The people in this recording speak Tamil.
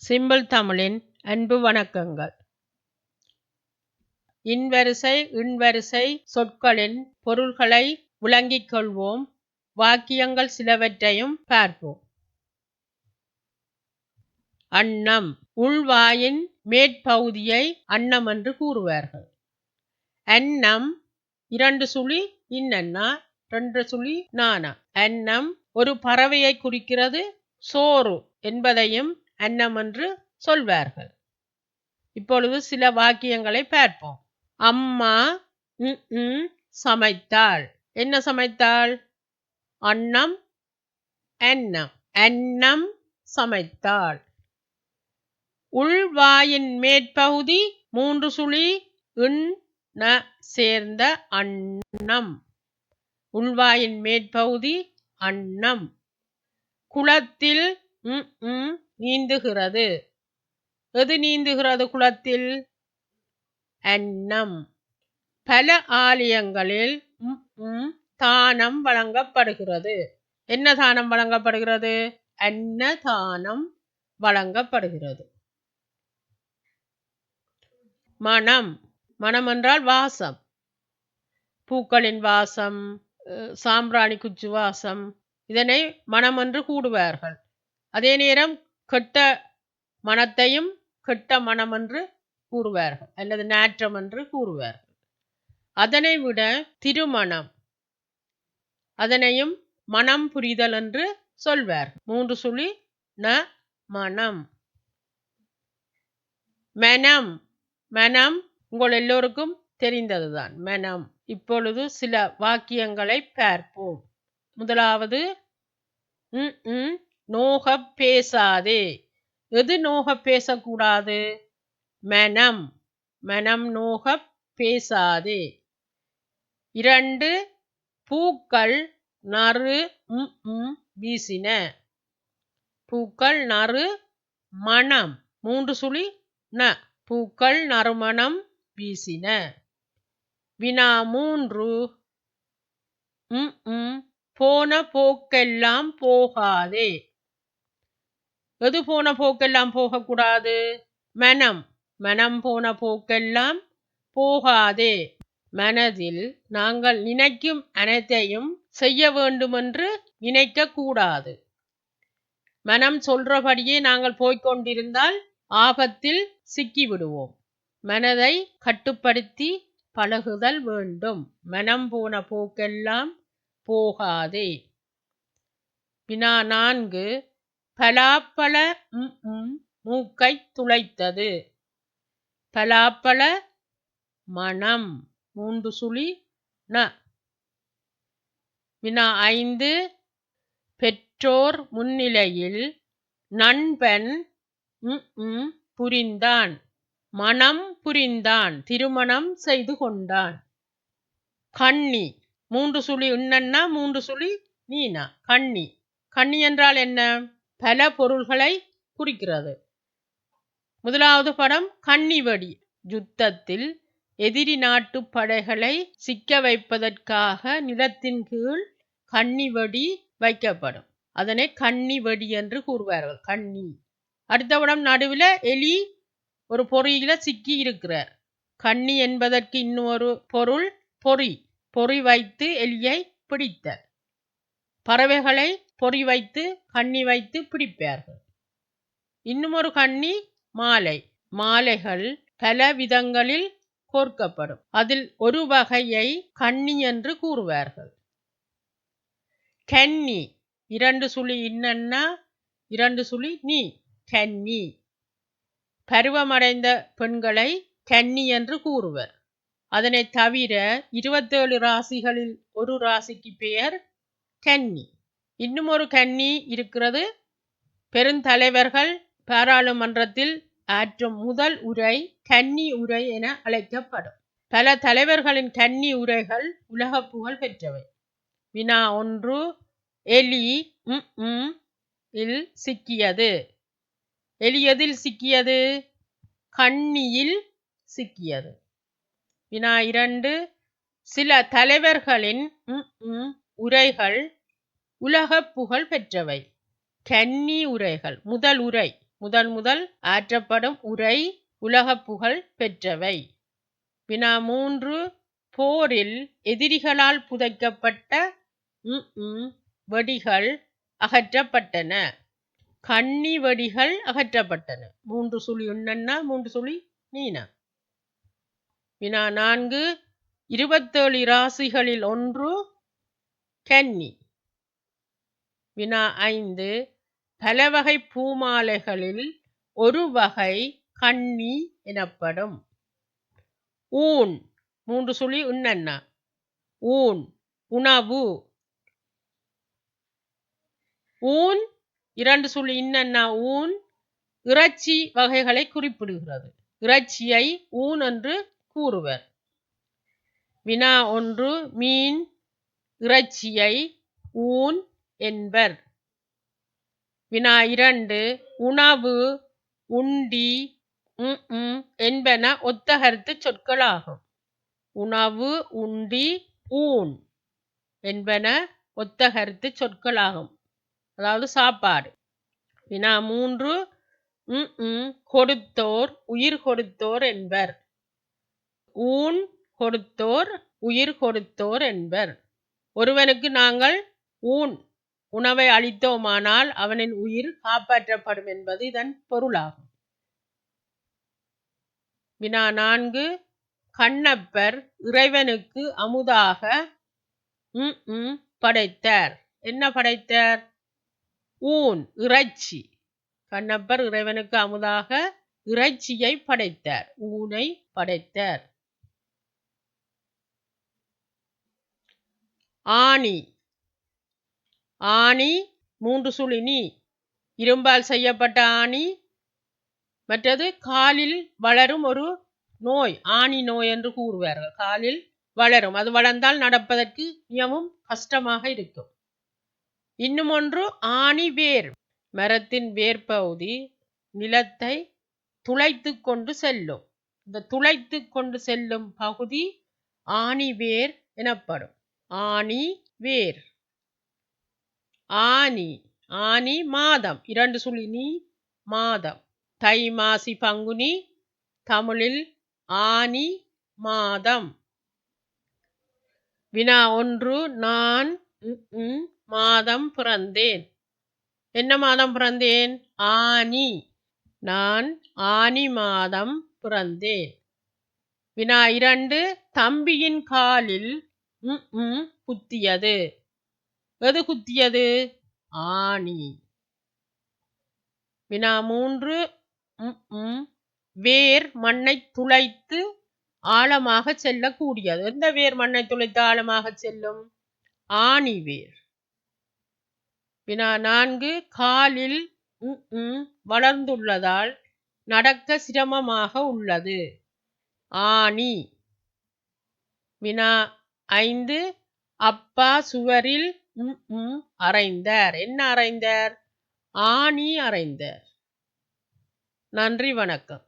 சிம்பிள் தமிழின் அன்பு வணக்கங்கள். இன்வரிசை இன்வரிசை சொற்களின் பொருள்களை விளங்கிக் கொள்வோம். வாக்கியங்கள் சிலவற்றையும் பார்ப்போம். அன்னம் உள்வாயின் மேற்பகுதியை அன்னம் என்று கூறுவார்கள். அன்னம் இரண்டு சுழி இன்னன்னா ரெண்டு சுழி நானா அன்னம் ஒரு பறவையை குறிக்கிறது சோறு என்பதையும் அன்னம் என்று சொல்வார்கள். இப்பொழுது சில வாக்கியங்களை பார்ப்போம். அம்மா சமைத்தாள். என்ன சமைத்தாள்? அன்னம் அன்னம் அன்னம் சமைத்தாள். உள்வாயின் மேற்பகுதி மூன்று சுழி இன் ந சேர்ந்த அன்னம். உள்வாயின் மேற்பகுதி அன்னம். குளத்தில் நீந்துகிறது. எது நீந்துகிறது குளத்தில் அன்னம். பல ஆலயங்களில் தானம் வழங்கப்படுகிறது. என்ன தானம் வழங்கப்படுகிறது? அன்னதானம் வழங்கப்படுகிறது. மனம். மனம் என்றால் வாசம். பூக்களின் வாசம் அஹ், சாம்பிராணி குச்சி வாசம் இதனை மனம் என்று கூடுவார்கள் அதே நேரம் கெட்ட மனத்தையும் கெட்ட மனம் என்று கூறுவார்கள். அல்லது நாற்றம் என்று கூறுவார்கள். அதனை விட திருமணம் அதனையும் மனம் புரிதல் என்று சொல்வார் மூன்று சுழி ந மனம். மனம் மனம் உங்கள் எல்லோருக்கும் தெரிந்ததுதான். மனம். இப்பொழுது சில வாக்கியங்களை பார்ப்போம். முதலாவது நோக நோகப் பேசாதே. எது நோகப் பேசக்கூடாது? மனம். மனம் நோக பேசாதே. இரண்டு பூக்கள் நறு ம், வீசின. பூக்கள் நறு மணம் மூன்று சுழி ந. பூக்கள் நறுமணம் வீசின. வினா மூன்று ம், போன போக்கெல்லாம் போகாதே. எது போன போக்கெல்லாம் போகக்கூடாது? மனம். மனம் போன போக்கெல்லாம் போகாதே. மனதில் நாங்கள் நினைக்கும் அனைத்தையும் செய்ய வேண்டுமென்று நினைக்க கூடாது மனம் சொல்றபடியே நாங்கள் போய்கொண்டிருந்தால் ஆபத்தில் சிக்கிவிடுவோம். மனதை கட்டுப்படுத்தி பழகுதல் வேண்டும். மனம் போன போக்கெல்லாம் போகாதே. வினா நான்கு. பலாப்பழ ம், ம், மூக்கை துளைத்தது. பலாப்பழ மனம் மூன்று சுழி ந. வினா ஐந்து பெற்றோர் முன்னிலையில் நண்பன் புரிந்தான். மனம் புரிந்தான் திருமணம் செய்து கொண்டான். கண்ணி மூன்று சுழி உன்னன்னா மூன்று சுழி நீனா? கண்ணி. கண்ணி என்றால் என்ன? பல பொருள்களை குறிக்கிறது. முதலாவது படம் கன்னிவடி. யுத்தத்தில் எதிரி நாட்டு படைகளை சிக்க வைப்பதற்காக நிலத்தின் கீழ் கன்னிவடி வைக்கப்படும். அதனை கன்னிவடி என்று கூறுவார்கள். கன்னி. அடுத்த படம் நடுவில் எலி ஒரு பொறியில சிக்கி இருக்கிறார். கன்னி என்பதற்கு இன்னொரு பொருள் பொறி. பொறி வைத்து எலியை பிடித்தார் பறவைகளை பொறி வைத்து கண்ணி வைத்து பிடிப்பார்கள். இன்னுமொரு கண்ணி மாலை. மாலைகள் பல விதங்களில் கோர்க்கப்படும். அதில் ஒரு வகையை கண்ணி என்று கூறுவார்கள். கன்னி இரண்டு சுழி இன்னன்னா இரண்டு சுழி நீ. கன்னி பருவமடைந்த பெண்களை கன்னி என்று கூறுவர். அதனை தவிர இருபத்தேழு ராசிகளில் ஒரு ராசிக்கு பெயர் கன்னி இன்னும் ஒரு கன்னி இருக்கிறது. பெருந்தலைவர்கள் பாராளுமன்றத்தில் ஆற்றும் முதல் உரை கன்னி உரை என அழைக்கப்படும். பல தலைவர்களின் கன்னி உரைகள் உலக புகழ் பெற்றவை. வினா ஒன்று எலி ம், ம், இல் சிக்கியது. எலி எதில் சிக்கியது? கண்ணியில் சிக்கியது. வினா இரண்டு சில தலைவர்களின் ம், ம், உரைகள் உலக புகழ் பெற்றவை. கன்னி உரைகள் முதல் உரை முதல் முதல் ஆற்றப்படும் உரை உலக புகழ் பெற்றவை. வினா மூன்று போரில் எதிரிகளால் புதைக்கப்பட்ட வெடிகள் அகற்றப்பட்டன. கன்னி வெடிகள் அகற்றப்பட்டன. மூன்று சுழி உண்ணன்னா மூன்று சுழி நீனா? வினா நான்கு இருபத்தேழு ராசிகளில் ஒன்று கன்னி. வினா ஐந்து பல வகை பூமாலைகளில் ஒரு வகை கண்ணி எனப்படும். ஊன் மூன்று சுழி உண்ணன்னா ஊன் உணவு. ஊன் இரண்டு சுழி இன்னன்னா? ஊன் இறைச்சி வகைகளை குறிப்பிடுகிறது. இறைச்சியை ஊன் என்று கூறுவர். வினா ஒன்று மீன் இறைச்சியை ஊன் என்பர். வினா இரண்டு உணவு உண்டி என்பன ஒத்த கருத்து சொற்களாகும். உணவு உண்டி ஊன் என்பன ஒத்த கருத்து சொற்களாகும். அதாவது சாப்பாடு. வினா மூன்று கொடுத்தோர் உயிர் கொடுத்தோர் என்பர். ஊன் கொடுத்தோர் உயிர் கொடுத்தோர் என்பர். ஒருவனுக்கு நாங்கள் ஊன் உணவை அளித்தோமானால் அவனின் உயிர் காப்பாற்றப்படும் என்பது இதன் பொருளாகும். வினா நான்கு கண்ணப்பர் இறைவனுக்கு அமுதாக படைத்தார். என்ன படைத்தார்? ஊன் இறைச்சி. கண்ணப்பர் இறைவனுக்கு அமுதாக இறைச்சியை படைத்தார். ஊனை படைத்தார். ஆணி ஆணி மூன்று சுழினி இரும்பால் செய்யப்பட்ட ஆணி மற்றது காலில் வளரும் ஒரு நோய் ஆணி நோய் என்று கூறுவார்கள். காலில் வளரும் அது வளர்ந்தால் நடப்பதற்கு மிகவும் கஷ்டமாக இருக்கும். இன்னும் ஒன்று ஆணி வேர். மரத்தின் வேர்பகுதி நிலத்தை துளைத்து கொண்டு செல்லும். இந்த துளைத்து கொண்டு செல்லும் பகுதி ஆணி வேர் எனப்படும். ஆணி வேர். ஆனி ஆனி மாதம். இரண்டு சுழி நீ மாதம். தை மாசி பங்குனி தமிழில் ஆனி மாதம். வினா ஒன்று நான் மாதம் பிறந்தேன். என்ன மாதம் பிறந்தேன்? ஆனி. நான் ஆனி மாதம் பிறந்தேன். வினா இரண்டு தம்பியின் காலில் புத்தியது. எது குத்தியது? ஆணி. வினா மூன்று. வேர் மண்ணை துளைத்து ஆழமாக செல்லக்கூடியது. எந்த வேர் மண்ணை துளைத்து ஆழமாக செல்லும்? ஆணி வேர். வினா நான்கு. காலில் வளர்ந்துள்ளதால் நடக்க சிரமமாக உள்ளது. ஆணி. வினா ஐந்து. அப்பா சுவரில் உம் அறைந்தார் என்ன அறைந்தார் ஆணி அறைந்தார் நன்றி வணக்கம்.